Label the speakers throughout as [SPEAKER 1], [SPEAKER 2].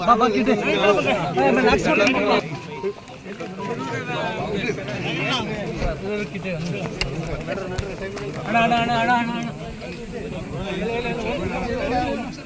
[SPEAKER 1] বাবা কি ಅಣ್ಣ ಅಣ್ಣ ಅಣ್ಣ ಅಣ್ಣ ಅಣ್ಣ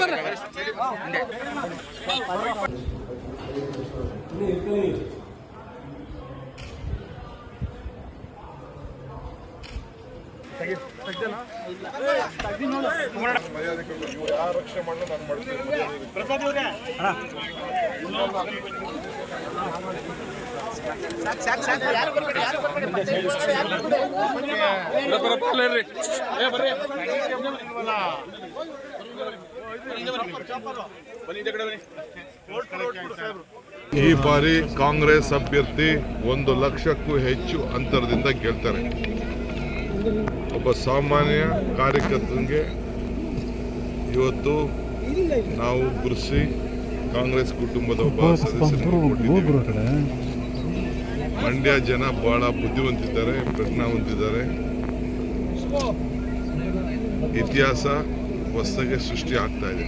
[SPEAKER 1] ಬರ್ರಿ ಈ ಬಾರಿ ಕಾಂಗ್ರೆಸ್ ಅಭ್ಯರ್ಥಿ ಒಂದು ಲಕ್ಷಕ್ಕೂ ಹೆಚ್ಚು ಅಂತರದಿಂದ ಗೆಲ್ತಾರೆ. ಒಬ್ಬ ಸಾಮಾನ್ಯ ಕಾರ್ಯಕರ್ತನಿಗೆ ಇವತ್ತು ನಾವು ಗುರುಸಿ ಕಾಂಗ್ರೆಸ್ ಕುಟುಂಬದ ಒಬ್ಬ ಸದಸ್ಯರು. ಮಂಡ್ಯ ಜನ ಬಹಳ ಬುದ್ಧಿವಂತಿದ್ದಾರೆ ಪ್ರಜ್ಞಾವಂತಿದ್ದಾರೆ. ಇತಿಹಾಸ ಹೊಸಗೆ ಸೃಷ್ಟಿ ಆಗ್ತಾ ಇದೆ.